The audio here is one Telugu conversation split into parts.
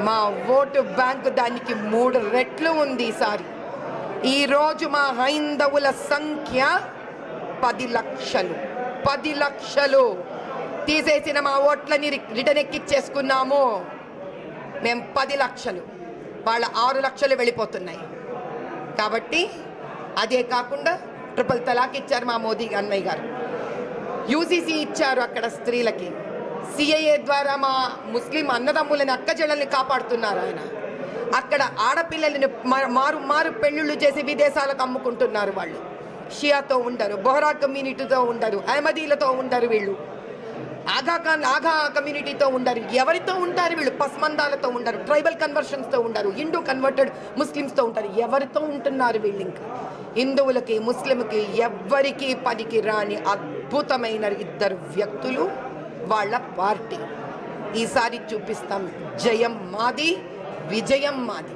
మా ఓటు బ్యాంకు దానికి మూడు రెట్లు ఉంది ఈసారి ఈరోజు మా హైందవుల సంఖ్య పది లక్షలు. పది లక్షలు. తీసేసిన మా ఓట్లని రి- రిటర్న్ ఎక్కిచ్చేసుకున్నాము. మేము పది లక్షలు. వాళ్ళ ఆరు లక్షలు వెళ్ళిపోతున్నాయి. కాబట్టి అదే కాకుండా ట్రిపుల్ తలాక్ ఇచ్చారు మా మోదీ అన్నయ్య గారు. యూసీసీ ఇచ్చారు అక్కడ స్త్రీలకి. సిఐఏ ద్వారా మా ముస్లిం అన్నదమ్ములని అక్క చెల్లెల్ని కాపాడుతున్నారు ఆయన. అక్కడ ఆడపిల్లలని మారు మారు పెళ్ళిళ్ళు చేసి విదేశాలకు అమ్ముకుంటున్నారు వాళ్ళు. షియాతో ఉండరు బొహరా కమ్యూనిటీతో ఉండరు అహ్మదీలతో ఉండరు వీళ్ళు. ఆఘా ఖాన్ ఆఘా కమ్యూనిటీతో ఉండరు ఎవరితో ఉంటారు వీళ్ళు? పస్మందాలతో ఉండరు ట్రైబల్ కన్వర్షన్స్తో ఉండరు హిందూ కన్వర్టెడ్ ముస్లిమ్స్తో ఉంటారు. ఎవరితో ఉంటున్నారు వీళ్ళు ఇంకా? హిందువులకి ముస్లింకి ఎవ్వరికి పనికి రాని అద్భుతమైన ఇద్దరు వ్యక్తులు వాళ్ళ పార్టీ. ఈసారి చూపిస్తాం జయం మాది విజయం మాది.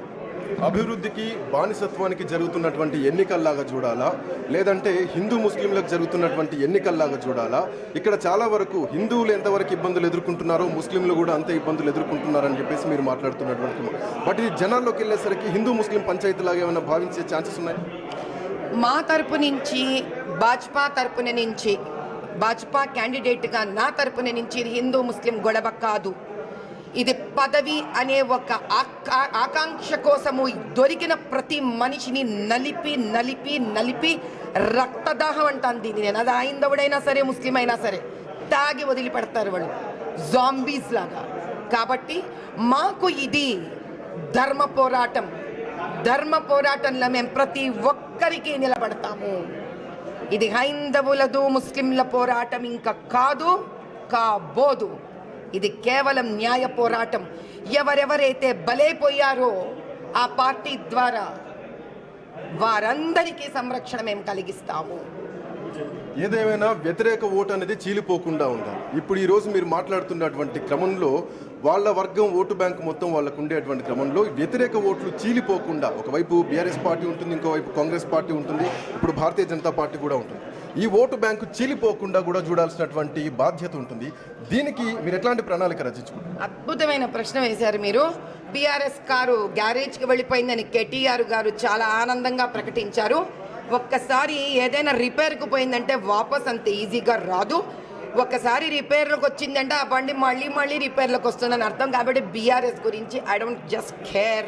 అభివృద్ధికి బానిసత్వానికి జరుగుతున్నటువంటి ఎన్నికల్లాగా చూడాలా? లేదంటే హిందూ ముస్లింలకు జరుగుతున్నటువంటి ఎన్నికల్లాగా చూడాలా? ఇక్కడ చాలా వరకు హిందువులు ఎంతవరకు ఇబ్బందులు ఎదుర్కొంటున్నారో ముస్లింలు కూడా అంతే ఇబ్బందులు ఎదుర్కొంటున్నారని చెప్పేసి మీరు మాట్లాడుతున్నటువంటి మాట. బట్ ఇది జనాల్లోకి వెళ్ళేసరికి హిందూ ముస్లిం పంచాయతీలాగా ఏమైనా భావించే ఛాన్సెస్ ఉన్నాయి? మా తరపు నుంచి భాజపా తరపున నుంచి భాజపా క్యాండిడేట్గా నా తరపున నుంచి ఇది హిందూ ముస్లిం గొడవ కాదు. ఇది పదవి అనే ఒక ఆకా- ఆకాంక్ష కోసము దొరికిన ప్రతి మనిషిని నలిపి నలిపి నలిపి రక్తదాహం అంటాను దీన్ని నేను అది ఆయిందవుడైనా సరే ముస్లిం అయినా సరే తాగి వదిలిపెడతారు వాళ్ళు. జాంబీస్ లాగా. కాబట్టి మాకు ఇది ధర్మ పోరాటం. ధర్మ పోరాటంలో మేము ప్రతి ఒక్కరికి నిలబడతాము. ఇది హైందవులదు ముస్లింల పోరాటం ఇంకా కాదు కాబోదు. ఇది కేవలం న్యాయ పోరాటం. ఎవరెవరైతే బలైపోయారో ఆ పార్టీ ద్వారా వారందరికీ సంరక్షణ మేము కలిగిస్తాము. ఏదేమైనా వ్యతిరేక ఓటు అనేది చీలిపోకుండా ఉండాలి. ఇప్పుడు ఈరోజు మీరు మాట్లాడుతున్నటువంటి క్రమంలో వాళ్ళ వర్గం ఓటు బ్యాంక్ మొత్తం వాళ్ళకు ఉండేటువంటి క్రమంలో వ్యతిరేక ఓట్లు చీలిపోకుండా ఒకవైపు బీఆర్ఎస్ పార్టీ ఉంటుంది ఇంకోవైపు కాంగ్రెస్ పార్టీ ఉంటుంది ఇప్పుడు భారతీయ జనతా పార్టీ కూడా ఉంటుంది. ఈ ఓటు బ్యాంకు చీలిపోకుండా కూడా చూడాల్సినటువంటి బాధ్యత ఉంటుంది. దీనికి మీరు ఎట్లాంటి ప్రణాళిక రచించుకుంటారు అద్భుతమైన ప్రశ్న వేశారు మీరు. బీఆర్ఎస్ కారు గ్యారేజ్కి వెళ్ళిపోయిందని కేటీఆర్ గారు చాలా ఆనందంగా ప్రకటించారు. ఒక్కసారి ఏదైనా రిపేర్కి పోయిందంటే వాపస్ అంత ఈజీగా రాదు. ఒక్కసారి రిపేర్లకు వచ్చిందంటే ఆ బండి మళ్ళీ మళ్ళీ రిపేర్లకు వస్తుందని అర్థం కాబట్టి బీఆర్ఎస్ గురించి ఐ డోంట్ జస్ట్ కేర్.